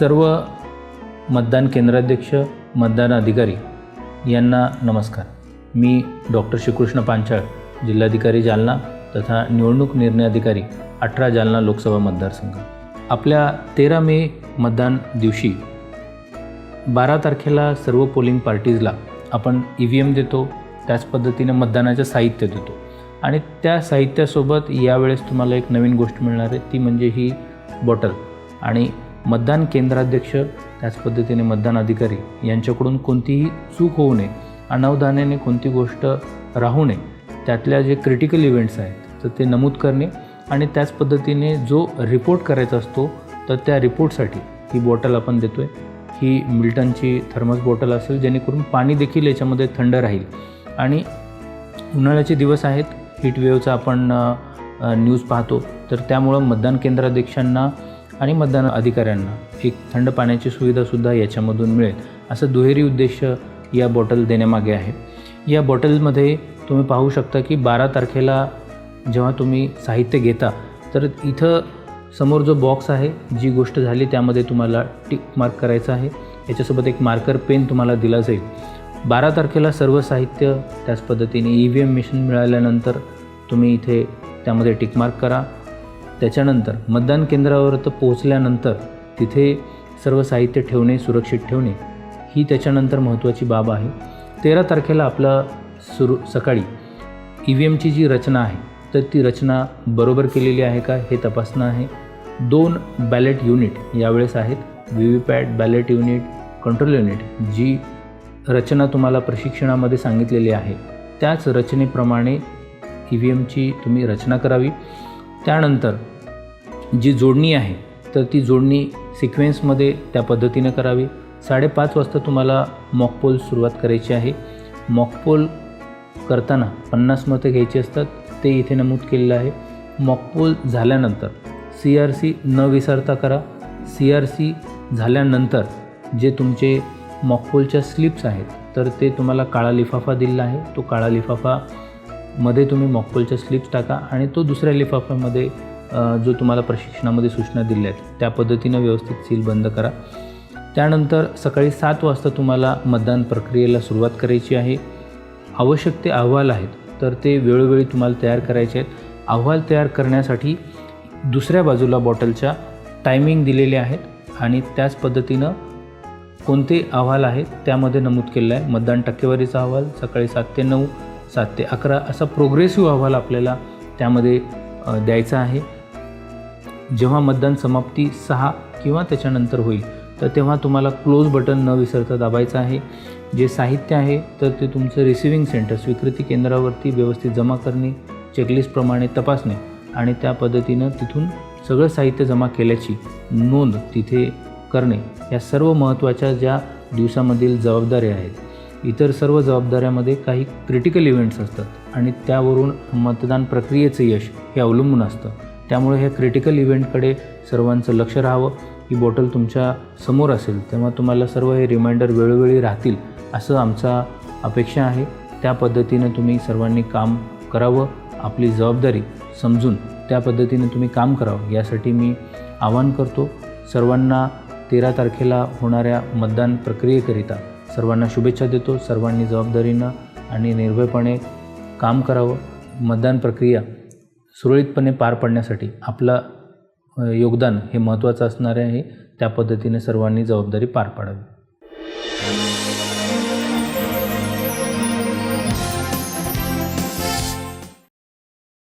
सर्व मतदान केंद्राध्यक्ष मतदान अधिकारी यांना नमस्कार. मी डॉक्टर श्रीकृष्ण पांचाळ जिल्हाधिकारी जालना तथा निवडणूक निर्णय अधिकारी अठरा जालना लोकसभा मतदारसंघ. आपल्या तेरा मे मतदान दिवशी बारा तारखेला सर्व पोलिंग पार्टीजला आपण ई व्ही एम देतो. त्याच पद्धतीने मतदानाचं साहित्य देतो. आणि त्या साहित्यासोबत यावेळेस तुम्हाला एक नवीन गोष्ट मिळणार आहे. ती म्हणजे ही बॉटल आणि मतदान केंद्राध्यक्ष त्याच पद्धतीने मतदान अधिकारी यांच्याकडून कोणतीही चूक होऊ नये अनावधानाने कोणती गोष्ट राहू नये त्यातल्या जे क्रिटिकल इव्हेंट्स आहेत तर ते नमूद करणे आणि त्याच पद्धतीने जो रिपोर्ट करायचा असतो तर त्या रिपोर्टसाठी ही बॉटल आपण देतो आहे ही मिल्टनची थर्मस बॉटल असेल जेणेकरून पाणी देखील याच्यामध्ये थंड राहील. आणि उन्हाळ्याचे दिवस आहेत हीट वेवचा आपण न्यूज पाहतो तर त्यामुळं मतदान केंद्राध्यक्षांना आणि मतदान अधिकाऱ्यांना. एक थंड पाण्याची सुविधासुद्धा याच्यामधून मिळेल असं दुहेरी उद्देश या बॉटल देण्यामागे आहे. या बॉटलमध्ये तुम्ही पाहू शकता की बारा तारखेला जेव्हा तुम्ही साहित्य घेता तर इथं समोर जो बॉक्स आहे जी गोष्ट झाली त्यामध्ये तुम्हाला टिक मार्क करायचं आहे. याच्यासोबत एक मार्कर पेन तुम्हाला दिला जाईल. बारा तारखेला सर्व साहित्य त्याच पद्धतीने ई व्ही एम मशीन मिळाल्यानंतर तुम्ही इथे त्यामध्ये टिक मार्क करा. त्याच्यानंतर मतदान केंद्रावर तर पोहोचल्यानंतर तिथे सर्व साहित्य ठेवणे सुरक्षित ठेवणे ही त्याच्यानंतर महत्त्वाची बाब आहे. तेरा तारखेला आपलं सुरू सकाळी ई व्ही एमची जी रचना आहे तर ती रचना बरोबर केलेली आहे का हे तपासणं आहे. दोन बॅलेट युनिट यावेळेस आहेत. VVPAT ballot unit control unit जी रचना तुम्हाला प्रशिक्षणामध्ये सांगितलेली आहे. त्याच रचनेप्रमाणे ई व्ही एमची तुम्ही रचना करावी. त्यानंतर जी जोडणी आहे तर ती जोडणी सिक्वेन्समध्ये त्या पद्धतीनं करावी. साडेपाच वाजता तुम्हाला मॉकपोल सुरुवात करायची आहे. मॉकपोल करताना पन्नास मतं घ्यायची असतात ते इथे नमूद केलेलं आहे. मॉकपोल झाल्यानंतर सी आर सी न विसरता करा. सी आर सी झाल्यानंतर जे तुमचे मॉकपोलच्या स्लिप्स आहेत तर ते तुम्हाला काळा लिफाफा दिलेला आहे. तो काळा लिफाफामध्ये तुम्ही मॉकपोलच्या स्लिप्स टाका आणि तो दुसऱ्या लिफाफ्यामध्ये जो तुम्हाला प्रशिक्षणामध्ये सूचना दिल्या आहेत त्या पद्धतीनं व्यवस्थित सील बंद करा. त्यानंतर सकाळी सात वाजता तुम्हाला मतदान प्रक्रियेला सुरुवात करायची आहे. आवश्यक ते अहवाल आहेत तर ते वेळोवेळी तुम्हाला तयार करायचे आहेत. अहवाल तयार करण्यासाठी दुसऱ्या बाजूला बॉटलच्या टायमिंग दिलेले आहेत आणि त्याच पद्धतीनं कोणते अहवाल आहेत त्यामध्ये नमूद केलेलं आहे. मतदान टक्केवारीचा अहवाल सकाळी सात ते नऊ सात ते अकरा असा प्रोग्रेसिव्ह अहवाल आपल्याला त्यामध्ये द्यायचा आहे. जेव्हा मतदान समाप्ती सहा किंवा त्याच्यानंतर होईल तर तेव्हा तुम्हाला क्लोज बटन न विसरता दाबायचं आहे. जे साहित्य आहे तर ते तुमचं रिसिव्हिंग सेंटर स्वीकृती केंद्रावरती व्यवस्थित जमा करणे चेकलिस्टप्रमाणे तपासणे आणि त्या पद्धतीनं तिथून सगळं साहित्य जमा केल्याची नोंद तिथे करणे. या सर्व महत्त्वाच्या ज्या दिवसामधील जबाबदाऱ्या आहेत इतर सर्व जबाबदाऱ्यामध्ये काही क्रिटिकल इव्हेंट्स असतात आणि त्यावरून मतदान प्रक्रियेचं यश हे अवलंबून असतं. त्यामुळे हे क्रिटिकल इव्हेंटकडे सर्वांचं लक्ष राहावं. ही बॉटल तुमच्यासमोर असेल तेव्हा तुम्हाला सर्व हे रिमाइंडर वेळोवेळी राहतील असं आमचा अपेक्षा आहे. त्या पद्धतीनं तुम्ही सर्वांनी काम करावं आपली जबाबदारी समजून त्या पद्धतीने तुम्ही काम करावं यासाठी मी आवाहन करतो. सर्वांना तेरा तारखेला होणाऱ्या मतदान प्रक्रियेकरिता सर्वांना शुभेच्छा देतो. सर्वांनी जबाबदारीनं आणि निर्भयपणे काम करावं. मतदान प्रक्रिया सुरळीतपणे पार पाडण्यासाठी आपलं योगदान हे महत्त्वाचं असणारे आहे. त्या पद्धतीने सर्वांनी जबाबदारी पार पाडावी.